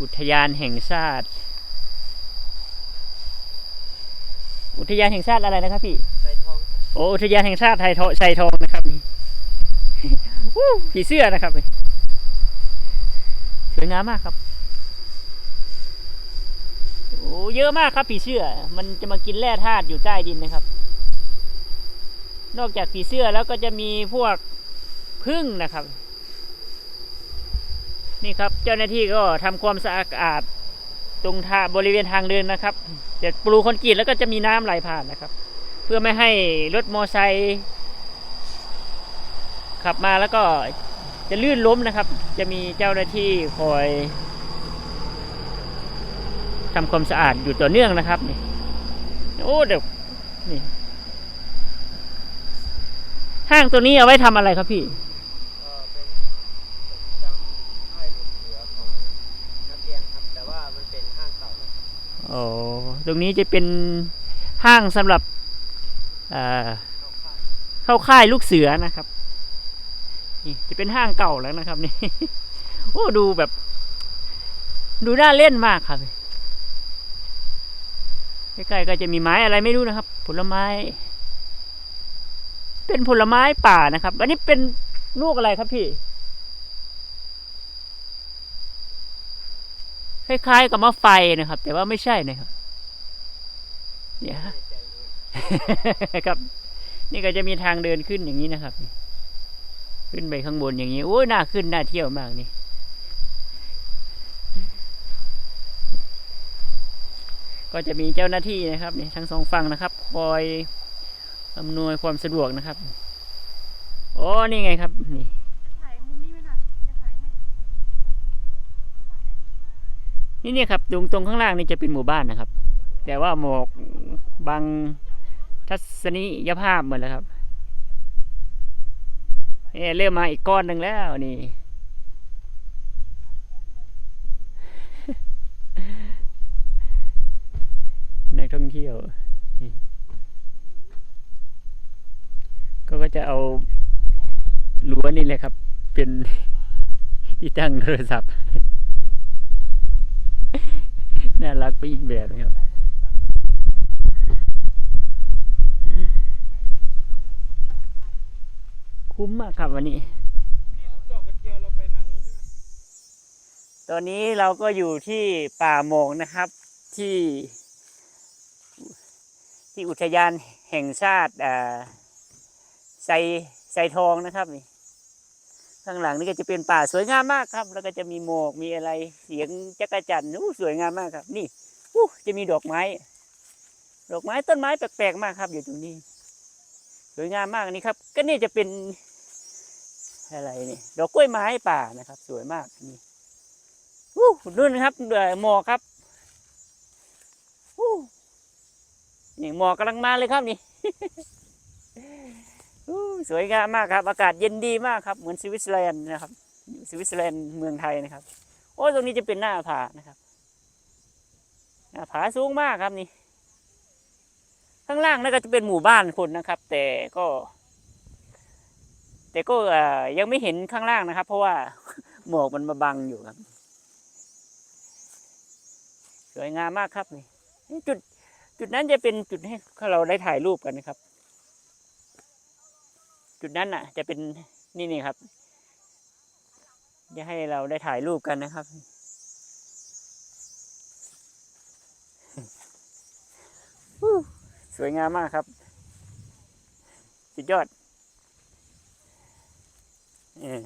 อุทยานแห่งชาติ อุทยานแห่งชาติอะไรนะครับพี่ใส่ทองครับโอ้อุทยานแห่งชาติไทยทองชัยทองนะครับนี่วู้ผีเสื้อนะครับนี่สวยงามมากครับโอ้เยอะมากครับผีเสื้อ มันจะมากินแร่ธาตุอยู่ใต้ดินนะครับ นอกจากผีเสื้อแล้วก็จะมีพวกพึ่งนะครับ นี่ครับเจ้าหน้าที่ก็ทำความสะอาดตรงทางบริเวณทางเดินนะครับจะปลูคอนกรีตแล้วก็จะมีน้ำไหลผ่านนะครับ เพื่อไม่ให้รถมอไซค์ขับมาแล้วก็จะลื่นล้มนะครับ จะมีเจ้าหน้าที่คอยทำความสะอาดอยู่ต่อเนื่องนะครับนี่โอ้เดี๋ยวนี่ห้างตัวนี้เอาไว้ทำอะไรครับพี่ ก็เป็นจำให้ลูกเสือของนักเรียนครับ แต่ว่ามันเป็นห้างเก่าแล้วครับ โอ้ตรงนี้จะเป็นห้างสำหรับเข้าค่ายเข้าค่ายลูกเสือนะครับนี่จะเป็นห้างเก่าแล้วนะครับนี่โอ้ดูแบบ ดูน่าเล่นมากครับใกล้ๆก็จะมีไม้อะไรไม่รู้นะครับ ผลไม้ เป็นผลไม้ป่านะครับ อันนี้เป็นลูกอะไรครับพี่ คล้ายๆกับมะไฟนะครับ แต่ว่าไม่ใช่นะครับ เนี่ยครับ นี่ก็จะมีทางเดินขึ้นอย่างนี้นะครับ ขึ้นไปข้างบนอย่างนี้โอ้ยน่าขึ้นน่าเที่ยวมากนี่ก็จะมีเจ้าหน้าที่นะครับนี่ทั้งสองฝั่งนะครับ คอยอำนวยความสะดวกนะครับ โอ้นี่ไงครับ นี่ ถ่ายมุมนี้ไหมล่ะจะถ่ายให้ นี่เนี่ยครับตรงตรงข้างล่างนี่จะเป็นหมู่บ้านนะครับ แต่ว่าหมอกบังทัศนียภาพหมดแล้วครับเอเริ่มมาอีกก้อนหนึ่งแล้วนี่นักท่องเที่ยวก็ก็จะเอารั้วนี่แหละครับ เป็นที่ตั้งโทรศัพท์ น่ารักไปอีกแบบนะครับ คุ้มมากครับวันนี้ ตอนนี้เราก็อยู่ที่ป่าโมงนะครับที่ ที่อุทยานแห่งชาติอ่าไซไซทองนะครับนี่ ข้างหลังนี่ก็จะเป็นป่าสวยงามมากครับ แล้วก็จะมีหมอกมีอะไรเสียงจักรจันทร์อู้สวยงามมากครับ นี่อู้จะมีดอกไม้ ดอกไม้ต้นไม้แปลกๆมากครับ อยู่ตรงนี้ สวยงามมากนี่ครับ ก็นี่จะเป็นอะไรนี่ดอกกล้วยไม้ป่านะครับ สวยมากนี่อู้นู่นนะครับเอ่อหมอกครับอู้นี่หมอกกำลังมาเลยครับนี่ สวยงามมากครับ อากาศเย็นดีมากครับเหมือนสวิตเซอร์แลนด์นะครับสวิตเซอร์แลนด์เมืองไทยนะครับ โอ้ตรงนี้จะเป็นหน้าผานะครับหน้าผาสูงมากครับนี่ ข้างล่างนั่นก็จะเป็นหมู่บ้านคนนะครับ แต่ก็ แต่ก็ยังไม่เห็นข้างล่างนะครับ เพราะว่าหมอกมันมาบังอยู่ครับสวยงามมากครับนี่จุดจุดนั้นจะเป็นจุดให้เราได้ถ่ายรูปกันนะครับ จุดนั้นน่ะ จะเป็นนี่นี่ครับจะให้เราได้ถ่ายรูปกันนะครับ สวยงามมากครับ สุดยอด เออ